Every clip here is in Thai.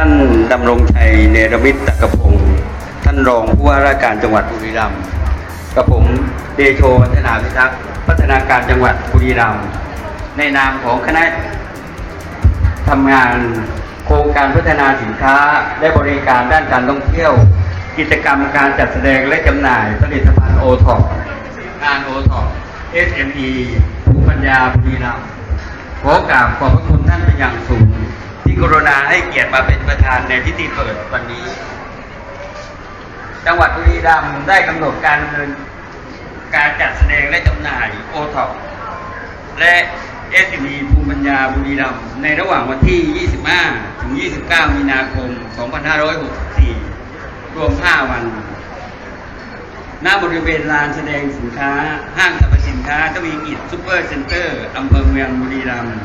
ท่านดำรงชัยเนรมิตตะกพงศ์ท่านรองผู้ว่าราชการจังหวัดบุรีรัมย์กับผมเดโชวัฒนาพิทักษ์พัฒนาการจังหวัดบุรีรัมย์ในนามของคณะทำงานโครงการพัฒนาสินค้าและบริการด้านการท่องเที่ยว กิจกรรมการจัดแสดงและจำหน่ายผลิตภัณฑ์โอท็อปงานโอท็อป SME ภูมิปัญญาบุรีรัมย์ขอกราบขอบพระคุณท่านเป็นอย่างสูง รุณาให้เกียรติมาเป็นประธานในพิธีเปิดวันนี้ จังหวัดบุรีรัมย์ได้กำหนดการดำเนินการจัดแสดงและจำหน่ายโอท็อปและเอสมีภูมิปัญญาบุรีรัมย์ในระหว่างวันที่ 25 ถึง 29 มีนาคม 2564 รวม 5 วัน หน้าบริเวณลานแสดงสินค้า ห้างสรรพสินค้าทวีกิจซูเปอร์เซ็นเตอร์อำเภอเมืองบุรีรัมย์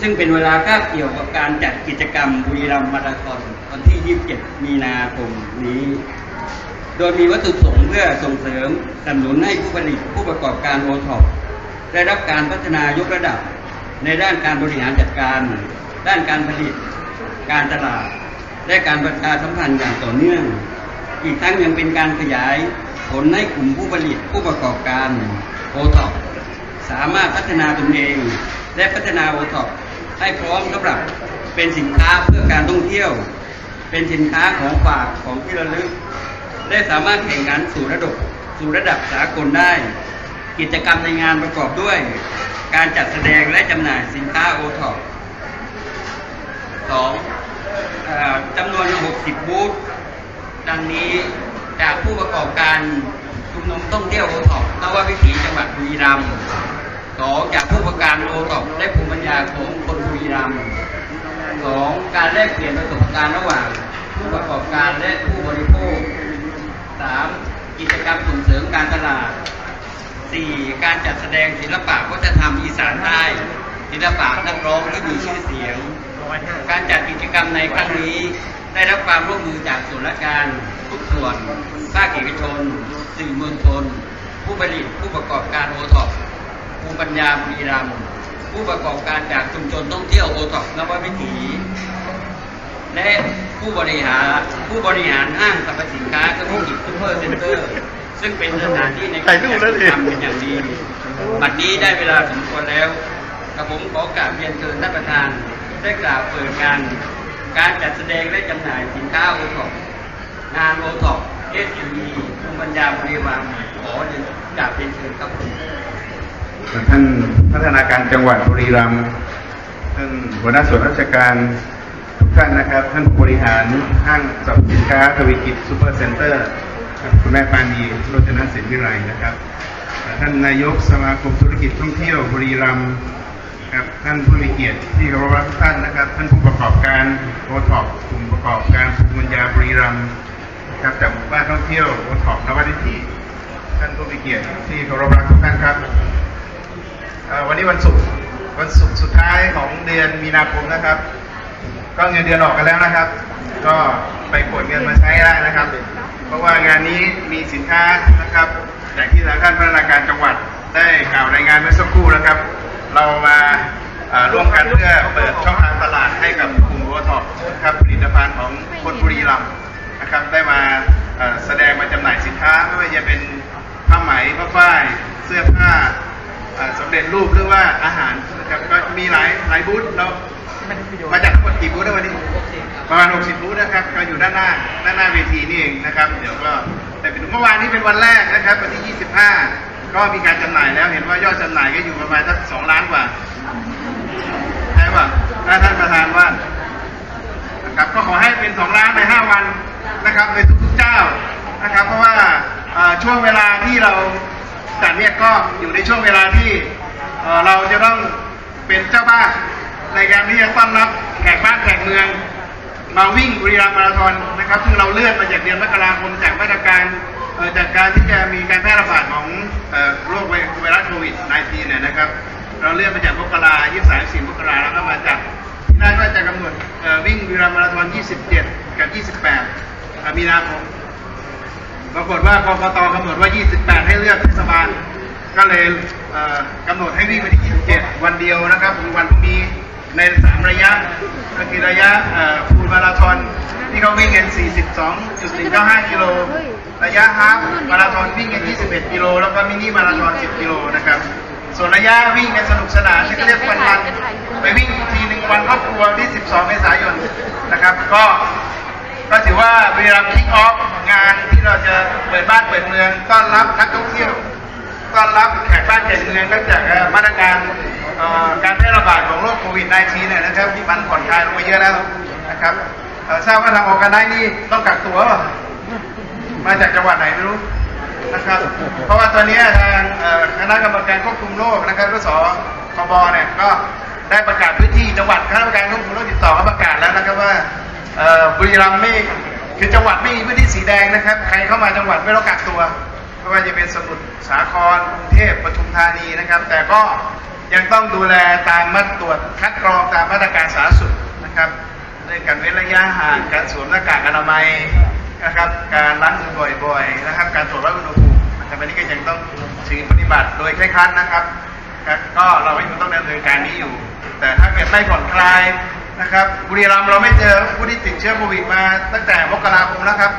ซึ่งเป็นเวลาคาบเกี่ยวกับการจัดกิจกรรมบุรีรัมย์มาราธอนวันที่ 27 มีนาคมนี้ โดยมีวัตถุประสงค์เพื่อส่งเสริมสนับสนุนให้ผู้ผลิตผู้ประกอบการโอท็อปได้รับการพัฒนายกระดับ ในด้านการบริหารจัดการ ด้านการผลิต การตลาด และการประชาสัมพันธ์อย่างต่อเนื่อง อีกทั้งยังเป็นการขยายผลให้กลุ่มผู้ผลิตผู้ประกอบการโอท็อปสามารถพัฒนาตนเอง และพัฒนาโอท็อป ให้พร้อมสำหรับเป็นสินค้าเพื่อการท่องเที่ยว เป็นสินค้าของฝากของที่ระลึกและสามารถแข่งขันสู่ระดับสู่ระดับสากลได้ กิจกรรมในงานประกอบด้วย การจัดแสดงและจำหน่ายสินค้าโอท็อปสองจำนวน 60 บูธดังนี้จากผู้ประกอบการชุมนุมท่องเที่ยวโอท็อปนววิถีจังหวัดบุรีรัมย์ สองจากผู้ประกอบการโอท็อปและภูมิปัญญาของคนบุรีรัมย์สองการแลกเปลี่ยนประสบการณ์ระหว่าง ผู้ประกอบการและผู้บริโภคสามกิจกรรมส่งเสริมการตลาดสี่การจัดแสดงศิลปะวัฒนธรรมอีสานใต้ศิลปะนักร้องที่มีชื่อเสียง การจัดกิจกรรมในครั้งนี้ ได้รับความร่วมมือจากส่วนราชการทุกส่วนภาคเอกชน สื่อมวลชน ผู้ผลิตผู้ประกอบการโอทอ มิปัญญาบุรีรัมย์ผู้ประกอบการจากชุมชนท่องเที่ยวโอท็อปนววิถีและผู้บริหารผู้บริหารห้างสรรพสินค้าธุรกิจซูเปอร์เซ็นเตอร์ ซึ่งเป็นสถานที่ในการจัดกิจกรรมเป็นอย่างดีบัดนี้ได้เวลาสมควรแล้วกับผมขอกราบเรียนเชิญท่านประธานได้กล่าวเปิดงานการจัดแสดงและจำหน่ายสินค้าโอท็อปงานโอท็อปเอสมีภูมิปัญญาบริวารขอเรียนกราบเรียนเชิญครับผม ท่านพัฒนาการจังหวัดบุรีรัมย์ท่านหัวหน้าส่วนราชการทุกท่านนะครับ ท่านผู้บริหารห้างสรรพสินค้าทวีกิจซูเปอร์เซ็นเตอร์คุณแม่ปานีโรจนศิลป์วิไลนะครับ ท่านนายกสมาคมธุรกิจท่องเที่ยวบุรีรัมย์ครับท่านผู้มีเกียรติที่เคารพรักทุกท่านนะครับ ท่านผู้ประกอบการโอท็อปกลุ่มประกอบการภูมิปัญญาบุรีรัมย์ครับจากหมู่บ้านท่องเที่ยวโอท็อปนวัดวิถีท่านผู้มีเกียรติที่เคารพรักทุกท่านครับ วันนี้วันศุกร์วันศุกร์สุดท้ายของเดือนมีนาคมนะครับ ก็เงินเดือนออกกันแล้วนะครับ ก็ไปกดเงินมาใช้ได้นะครับ เพราะว่างานนี้มีสินค้านะครับอย่างที่ทางท่านพัฒนาการจังหวัดได้กล่าวรายงานเมื่อสักครู่นะครับ เรามาร่วมกันเพื่อเปิดช่องทางตลาดให้กับกลุ่มโอท็อปนะครับผลิตภัณฑ์ของคนบุรีรัมย์นะครับได้มาแสดงมาจำหน่ายสินค้าไม่ว่าจะเป็นผ้าไหมผ้าฝ้ายเสื้อผ้า สำเร็จรูปหรือว่าอาหารนะครับก็มีหลายหลายบูธเรามาจากทั้งหมดกี่บูธนะวันนี้ประมาณ 60 บูธนะครับก็อยู่ด้านหน้าด้านหน้าเวทีนี่เองนะครับ เดี๋ยวก็แต่เป็นเมื่อวานนี้เป็นวันแรกนะครับวันที่ 25 ก็มีการจำหน่ายแล้วเห็นว่ายอดจำหน่ายก็อยู่ประมาณสัก2ล้านกว่าใช่ป่ะถ้าท่านประธานว่านะครับก็ขอให้เป็น2ล้านใน5วันนะครับในทุกๆเจ้านะครับ เพราะว่าเอ่อช่วงเวลาที่เรา จัดเนี่ยก็อยู่ในช่วงเวลาที่เราจะต้องเป็นเจ้าบ้านในการที่จะต้อนรับแขกบ้านแขกเมือง มาวิ่งบุรีรัมย์มาราธอนนะครับ ซึ่งเราเลื่อนมาจากเดือนมกราคมจากมาตรการจากการที่จะมีการแพร่ระบาดของโรคไวรัสโควิด -19 เนี่ยนะครับ เราเลื่อนมาจากมกรา23 4มกราแล้วก็มาจากที่นั่นก็จะกำหนดวิ่งวีรามาราธอน 27 กับ 28 มีนาคม ปรากฏว่ากรกตกำหนดว่า 28 ให้เลือกเทศบาล ก็เลยกำหนดให้วิ่งวันที่ 27 วันเดียวนะครับคือวันพรุ่งนี้ในสามระยะก็คือระยะฟูลมาราธอนที่เขาวิ่งกัน 42.195 กิโล ระยะฮาฟมาราธอนวิ่งกัน 21 กิโล แล้วก็มินิมาราธอน 10 กิโลนะครับ ส่วนระยะวิ่งกันสนุกสนานที่เขาเรียกวันวันไปวิ่งทีหนึ่งวันครอบครัวที่ 12 เมษายนนะครับ ก็ก็ถือว่าบุรีรัมย์คิกออฟ งานที่เราจะเปิดบ้านเปิดเมืองต้อนรับนักท่องเที่ยวต้อนรับแขกบ้านแขกเมืองเนื่องจากมาตรการการแพร่ระบาดของโรคโควิด -19 เนี่ยนะครับที่มันผ่อนคลายลงไปเยอะแล้วนะครับทราบว่าทางออกกันได้นี่ต้องกักตัวมาจากจังหวัดไหนไม่รู้นะครับ เพราะว่าตอนนี้ทางคณะกรรมการควบคุมโรคนะครับรสคบเนี่ยก็ได้ประกาศพื้นที่จังหวัดคณะกรรมการควบคุมโรคติดต่อก็ประกาศแล้วนะครับว่าบุรีรัมย์ไม่ คือจังหวัดไม่มีพื้นที่สีแดงนะครับ ใครเข้ามาจังหวัดไม่ต้องกักตัวไม่ว่าจะเป็นสมุทรสาครกรุงเทพปทุมธานีนะครับ แต่ก็ยังต้องดูแลตามมาตรตรวจคัดกรองตามมาตรการสาธารณสุขนะครับเรื่องการเว้นระยะห่างการสวมหน้ากากอนามัยนะครับ การล้างมือบ่อยๆนะครับ การตรวจวัดอุณหภูมินะครับอันนี้ก็ยังต้องถือปฏิบัติโดยเคร่งครัดนะครับ ก็เราก็ยังต้องดำเนินการนี้อยู่ แต่ถ้าเกิดไม่ผ่อนคลาย นะครับ บุรีรัมย์เราไม่เจอผู้ที่ติดเชื้อโควิดมาตั้งแต่มกราคมแล้วครับ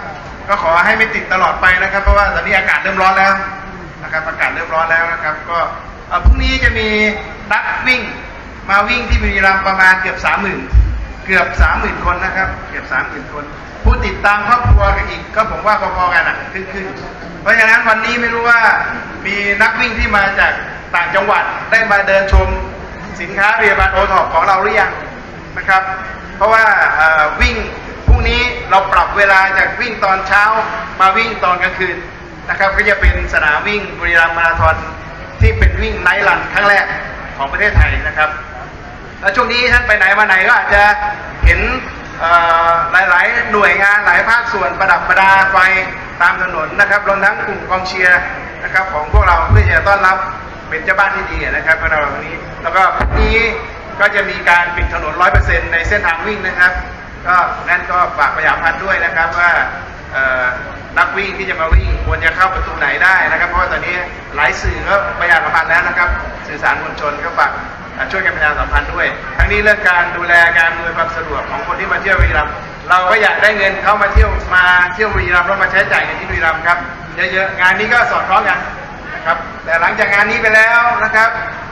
ก็ขอให้ไม่ติดตลอดไปนะครับ เพราะว่าตอนนี้อากาศเริ่มร้อนแล้วนะครับอากาศเริ่มร้อนแล้วนะครับ ก็พรุ่งนี้จะมีนักวิ่งมาวิ่งที่บุรีรัมย์ประมาณเกือบสามหมื่นเกือบสามหมื่นคนนะครับ เกือบสามหมื่นคน ผู้ติดตามครอบครัวกันอีก ก็ผมว่าพอๆกันอะครึ่งขึ้นเพราะฉะนั้นวันนี้ไม่รู้ว่ามีนักวิ่งที่มาจากต่างจังหวัดได้มาเดินชมสินค้าผลิตภัณฑ์โอท็อปของเราหรือยัง นะครับ เพราะว่าวิ่งพรุ่งนี้เราปรับเวลาจากวิ่งตอนเช้ามาวิ่งตอนกลางคืนนะครับ ก็จะเป็นสนามวิ่งบุรีรัมย์มาราธอนที่เป็นวิ่งไนท์รันครั้งแรกของประเทศไทยนะครับ แล้วช่วงนี้ท่านไปไหนมาไหนก็อาจจะเห็นหลาย ๆ หน่วยงานหลายภาคส่วนประดับประดาไฟตามถนนนะครับรวมทั้งกลุ่มกองเชียร์นะครับของพวกเราเพื่อจะต้อนรับเป็นเจ้าบ้านที่ดีนะครับในวันนี้ แล้วก็นี้ ก็จะมีการปิดถนน 100%ในเส้นทางวิ่งนะครับ ก็นั่นก็ฝากประชาสัมพันธ์ด้วยนะครับว่านักวิ่งที่จะมาวิ่งควรจะเข้าประตูไหนได้นะครับ เพราะว่าตอนนี้หลายสื่อก็ประชาสัมพันธ์แล้วนะครับ สื่อสารมวลชนก็ฝากช่วยกันประชาสัมพันธ์ด้วย ทั้งนี้เรื่องการดูแลการอำนวยความสะดวกของคนที่มาเที่ยวบุรีรัมย์เราก็อยากได้เงินเข้ามาเที่ยวมาเที่ยวบุรีรัมย์แล้วมาใช้จ่ายกันที่บุรีรัมย์ครับเยอะๆงานนี้ก็สอดคล้องกันนะครับแต่หลังจากงานนี้ไปแล้วนะครับ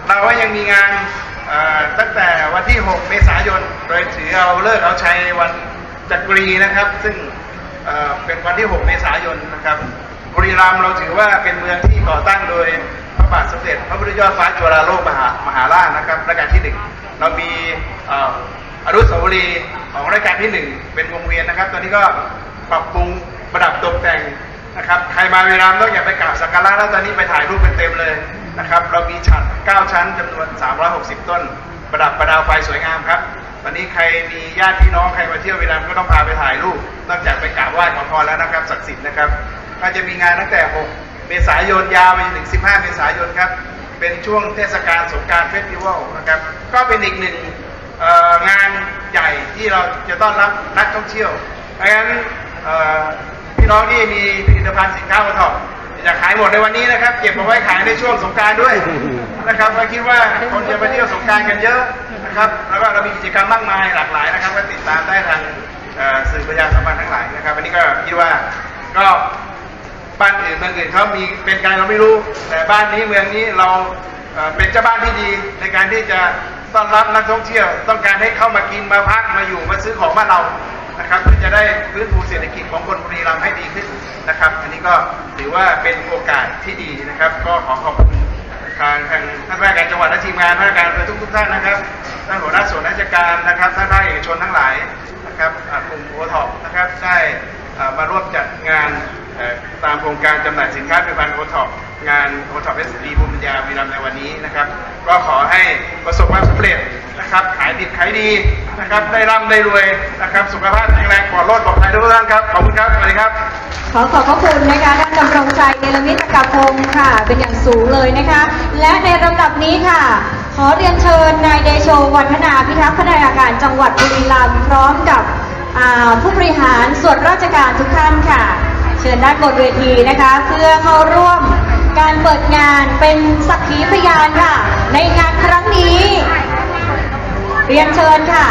เราก็ยังมีงาน ตั้งแต่วันที่ 6 เมษายน โดยถือเอาเลิกเอาใชัยวันจักรีนะครับ ซึ่งเเป็นวันที่ 6 เมษายนนะครับ บุรีรัมย์เราถือว่าเป็นเมืองที่ก่อตั้งโดยพระบาทสมเด็จพระพุทธยอดฟ้าจุฬาโลกมหามหาราชนะครับรัชกาลที่หนึ่งเรามีอ่ออนุสาวรีย์ของรัชกาลที่หนึ่งเป็นวงเวียนนะครับ ตอนนี้ก็ปรับปรุงประดับตกแต่งนะครับ ใครมาเวลามต้องอย่าไปกราบสักการะแล้วตอนนี้ไปถ่ายรูปกันเต็มเลย นะครับ เรามีฉัด9ชั้นจำนวน 360 ต้น ประดับประดาวไฟสวยงามครับ วันนี้ใครมีญาติพี่น้องใครมาเที่ยวเวลามก็ต้องพาไปถ่ายรูป นอกจากไปกราบไหว้ขอพรแล้วนะครับศักดิ์สิทธิ์นะครับ ก็จะมีงานตั้งแต่ 6 เมษายนยาวไปจนถึง 15 เมษายนครับ เป็นช่วงเทศกาลสงการเฟสติวัลนะครับ ก็เป็นอีกหนึ่งงานใหญ่ที่เราจะต้อนรับนักท่องเที่ยวเพราะฉะนั้นพี่น้องที่มีผลิตภัณฑ์สินค้าโอท็อป อยากขายหมดในวันนี้นะครับ เก็บเอาไว้ขายในช่วงสงการด้วยนะครับเราคิดว่าคนจะไปเที่ยวสงการกันเยอะนะครับแล้วก็เรามีกิจกรรมมากมายหลากหลายนะครับก็ติดตามได้ทางสื่อประชาสัมพันธ์ทั้งหลายนะครับวันนี้ก็คิดว่าก็บ้านอื่นเมืองอื่นเขามีเป็นการเราไม่รู้ แต่บ้านนี้เมืองนี้เราเอ่อเป็นเจ้าบ้านที่ดีในการที่จะต้อนรับนักท่องเที่ยว ต้องการให้เข้ามากินมาพักมาอยู่มาซื้อของบ้านเรา นะครับเพื่อจะได้ฟื้นฟูเศรษฐกิจของคนบุรีรัมย์ให้ดีขึ้นนะครับ อันนี้ก็ถือว่าเป็นโอกาสที่ดีนะครับ ก็ขอขอบคุณทางทางท่านราชการจังหวัดและทีมงานราชการทุกทุกท่านนะครับท่านหัวหน้าส่วนราชการนะครับท่านภาคเอกชนทั้งหลายนะครับกลุ่มโอท็อปนะครับได้มาร่วมจัดงานตามโครงการจำหน่ายสินค้าผลิตภัณฑ์โอท็อปงานโอท็อปเอสดีภูมิปัญญาบุรีรัมในวันนี้นะครับ ก็ขอให้ประสบความสำเร็จนะครับ ขายดิบขายดี นะครับ ได้ร่ำได้รวยนะครับ สุขภาพแข็งแรงปลอดโรคปลอดภัยทุกท่านครับ ขอบคุณครับ สวัสดีครับ ขอขอบพระคุณนะคะท่านดำรงใจเนรมิตกาพงศ์ค่ะ เป็นอย่างสูงเลยนะคะ และในลำดับนี้ค่ะ ขอเรียนเชิญนายเดโชวัฒนาพิทักษ์พัฒนาการจังหวัดบุรีรัมย์พร้อมกับผู้บริหารส่วนราชการทุกท่านค่ะ เชิญด้านบนเวทีนะคะ เพื่อเข้าร่วมการเปิดงานเป็นสักขีพยานค่ะ ในงานครั้งนี้ เรียนเชิญค่ะ